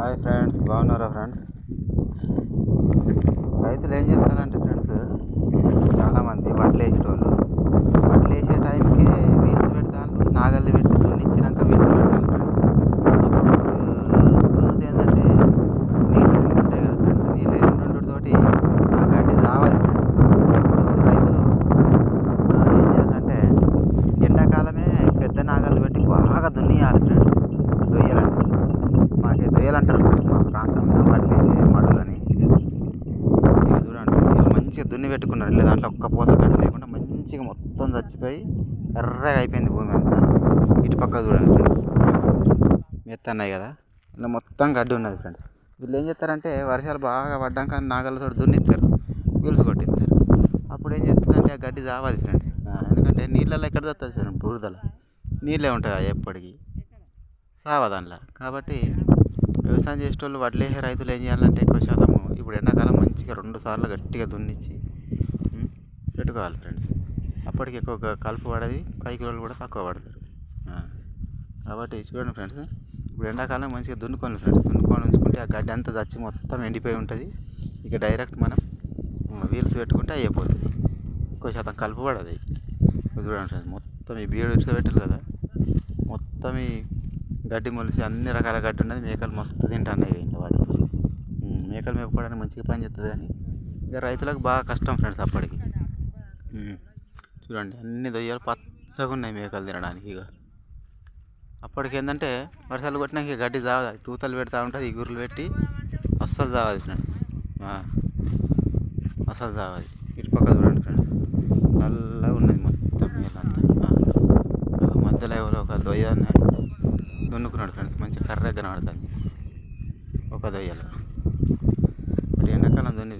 Hi friends బాగున్నారా friends? రైతులు ఏం చేస్తారంటే ఫ్రెండ్స్ చాలామంది వడ్లు వేసేటోళ్ళు. వడ్లు వేసే టైంకే వీల్స్ పెడతాను నాగళ్ళు పెట్టి దున్నిచ్చినాక వీల్స్ పెడతాను ఫ్రెండ్స్. అప్పుడు దున్నితే ఏంటంటే నీళ్ళు ఉంటాయి కదా ఫ్రెండ్స్ నీళ్ళు ఉండుతోటి ఆ గడ్డి రావాలి ఫ్రెండ్స్. ఇప్పుడు రైతులు ఏం చేయాలంటే ఎండాకాలమే పెద్ద నాగళ్ళు పెట్టి బాగా దున్నియాలి ఫ్రెండ్స్. దొయ్యాలంటే మాకే దొయ్యాలంటారు ఫ్రెండ్స్ మా ప్రాంతంలో వాటిని వేసే మడులని చూడండి మంచిగా దున్ని పెట్టుకున్నారు. లేదు దాంట్లో ఒక్క పూత గడ్డ లేకుండా మంచిగా మొత్తం చచ్చిపోయి ఎర్రగా అయిపోయింది భూమి అంతా. ఇటు పక్క చూడండి ఫ్రెండ్స్. మెత్తన్నాయి కదా. ఇలా మొత్తం గడ్డి ఉన్నది ఫ్రెండ్స్. వీళ్ళు ఏం చేస్తారంటే వర్షాలు బాగా పడ్డాక నాగలతో దున్నిస్తారు. వీల్స్ కొట్టిస్తారు. అప్పుడు ఏం చేస్తుందంటే ఆ గడ్డి చావది ఫ్రెండ్స్. ఎందుకంటే నీళ్ళల్లో ఎక్కడ తస్తుంది ఫ్రెండ్స్ బురదలో నీళ్ళే ఉంటాయి ఎప్పటికీ. సావా కాబట్టి వ్యవసాయం చేసేటోళ్ళు వడ్లు రైతులు ఏం చేయాలంటే ఎక్కువ శాతం ఇప్పుడు ఎండాకాలం మంచిగా రెండు సార్లు గట్టిగా దున్నిచ్చి పెట్టుకోవాలి ఫ్రెండ్స్. అప్పటికి ఎక్కువ కలుపు పడది కైకిలోళ్ళు కూడా తక్కువ పడతారు. కాబట్టి చూడండి ఫ్రెండ్స్ ఇప్పుడు ఎండాకాలం మంచిగా దున్నుకోండి ఫ్రెండ్స్. దున్నుకొని ఉంచుకుంటే ఆ గడ్డి అంతా చచ్చి మొత్తం ఎండిపోయి ఉంటుంది. ఇక డైరెక్ట్ మనం వీల్స్ పెట్టుకుంటే అయిపోతుంది. ఎక్కువ శాతం కలుపు పడదు. చూడండి ఫ్రెండ్స్ మొత్తం ఈ బీడు ఇట్లా పెట్టారు కదా. మొత్తం ఈ గడ్డి మొలిసి అన్ని రకాల గడ్డి ఉన్నది మేకలు మస్తు తింటున్నాయి ఇంట్లో వాడి. మేకలు మేపుకోవడానికి మంచిగా పని చేస్తుంది కానీ ఇక రైతులకు బాగా కష్టం ఫ్రెండ్స్ అప్పటికి. చూడండి అన్ని దొయ్యాలు పచ్చగా ఉన్నాయి మేకలు తినడానికి ఇక అప్పటికి ఏంటంటే వర్షాలు కొట్టినాక ఇక గడ్డి చావదు తూతలు పెడతా ఉంటుంది ఇగురులు పెట్టి అస్సలు చావదు ఫ్రెండ్స్. అసలు చావదు. ఇటుపక్క చూడండి ఫ్రెండ్స్ నల్లగా ఉన్నది మొత్తం మేకంతా మధ్యలో ఎవరో ఒక దొయ్య దున్నుకున్నాడు ఫ్రెండ్స్. మంచి కర్ర దగ్గర కనబడుతుంది ఒక దొయ్యలో. ఎండాకాలం దున్ని